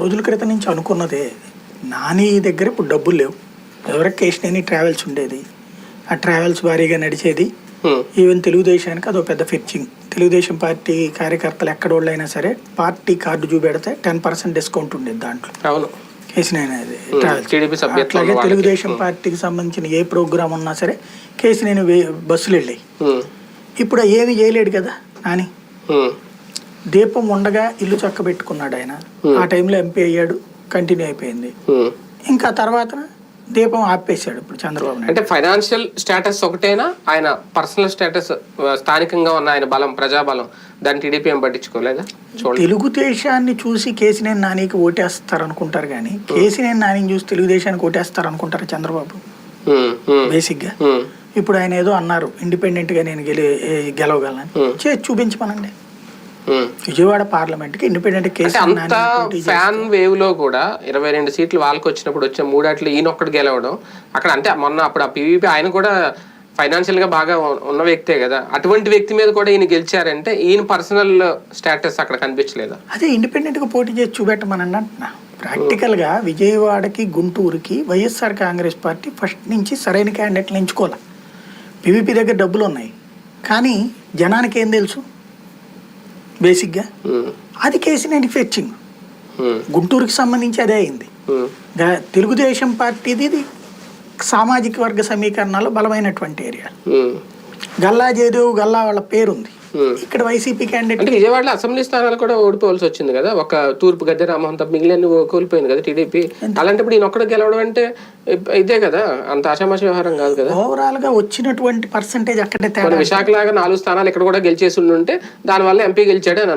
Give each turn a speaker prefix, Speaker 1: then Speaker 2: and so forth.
Speaker 1: రోజుల క్రితం నుంచి అనుకున్నదే నాని దగ్గర ఇప్పుడు డబ్బులు లేవు. ఎవరికి కేశినేని ట్రావెల్స్ ఉండేది. ఆ ట్రావెల్స్ భారీగా నడిచేది. ఈవెన్ తెలుగుదేశానికి అదో పెద్ద ఫిర్చింగ్ తెలుగుదేశం పార్టీ కార్యకర్తలు ఎక్కడోళ్ళు అయినా సరే పార్టీ కార్డు చూపెడితే టెన్ పర్సెంట్ డిస్కౌంట్ ఉండేది దాంట్లో.
Speaker 2: అవును.
Speaker 1: కేసినేని. ట్రావెల్స్
Speaker 2: సభ్యత్వం
Speaker 1: అట్లాగే. తెలుగుదేశం పార్టీకి సంబంధించిన ఏ ప్రోగ్రామ్ ఉన్నా సరే కేసినేని బస్సులు వెళ్ళాయి. ఇప్పుడు ఏమీ చేయలేడు కదా నాని. దీపం ఉండగా ఇల్లు చక్క పెట్టుకున్నాడు ఆయన ఆ టైంలో ఎంపీ అయ్యాడు కంటిన్యూ అయిపోయింది. ఇంకా తర్వాత దీపం ఆపేశాడు ఇప్పుడు చంద్రబాబు నాయుడు
Speaker 2: అంటే ఫైనాన్షియల్ స్టేటస్ ఒకటేనా ఆయన పర్సనల్ స్టేటస్ స్థానికంగా ఉన్న ఆయన బలం ప్రజాబలం దాన్ని టీడీపీ ఏం పట్టించుకోలేదా
Speaker 1: తెలుగుదేశాన్ని చూసి కేసినేని నానికి ఓటేస్తారు అనుకుంటారు కానీ కేసినేని నానిని చూసి తెలుగుదేశానికి ఓటేస్తారు అనుకుంటారు చంద్రబాబు. బేసిక్గా
Speaker 2: హ్మ్.
Speaker 1: ఇప్పుడు ఆయన ఏదో అన్నారు ఇండిపెండెంట్గా నేను గెలి గెలవగలను. చేసి చూపించమనండి. విజయవాడ పార్లమెంట్కి ఇండిపెండెంట్ కేసు
Speaker 2: అంత ఫ్యాన్ వేవ్లో కూడా ఇరవై రెండు సీట్లు వాళ్ళకి వచ్చినప్పుడు వచ్చిన మూడాట్లు ఈయన ఒక్కడు గెలవడం అక్కడ అంటే మొన్న అప్పుడు ఆ పీవీపీ ఆయన కూడా ఫైనాన్షియల్గా బాగా ఉన్న వ్యక్తే కదా. అటువంటి వ్యక్తి మీద కూడా ఈయన గెలిచారంటే ఈయన పర్సనల్ స్టేటస్ అక్కడ కనిపించలేదా?
Speaker 1: అదే ఇండిపెండెంట్గా పోటీ చేసి చూపెట్టమనండి అంటున్నా. ప్రాక్టికల్గా విజయవాడకి గుంటూరుకి వైఎస్ఆర్ కాంగ్రెస్ పార్టీ ఫస్ట్ నుంచి సరైన క్యాండిడేట్లు ఎంచుకోవాలి. పీవీపీ దగ్గర డబ్బులు ఉన్నాయి కానీ జనానికి ఏం తెలుసు? బేసిక్గా. అది కేసినేని ఫెచ్చింగ్. గుంటూరుకి సంబంధించి అదే అయింది తెలుగుదేశం పార్టీది ఇది సామాజిక వర్గ సమీకరణాలు బలమైనటువంటి ఏరియా. గల్లా జయదేవ్ గల్లా వాళ్ళ పేరుంది. ఇక్కడ వైసీపీ క్యాండిడేట్
Speaker 2: అంటే విజయవాడలో అసెంబ్లీ స్థానాలు కూడా ఓడిపోవాల్సి వచ్చింది కదా. ఒక తూర్పు గద్దె రామ్మోహన్ తప్ప మిగిలిన కోల్పోయింది కదా టీడీపీ. అలాంటప్పుడు ఈయన ఒక్కడు గెలవడం అంటే ఇదే కదా. అంత ఆషామాషి వ్యవహారం కాదు కదా.
Speaker 1: ఓవరాల్గా వచ్చినటువంటి పర్సంటేజ్ అక్కడే
Speaker 2: విశాఖ లాగా నాలుగు స్థానాలు ఇక్కడ కూడా గెలిచేసి ఉంటే దానివల్ల ఎంపీ గెలిచాడు అని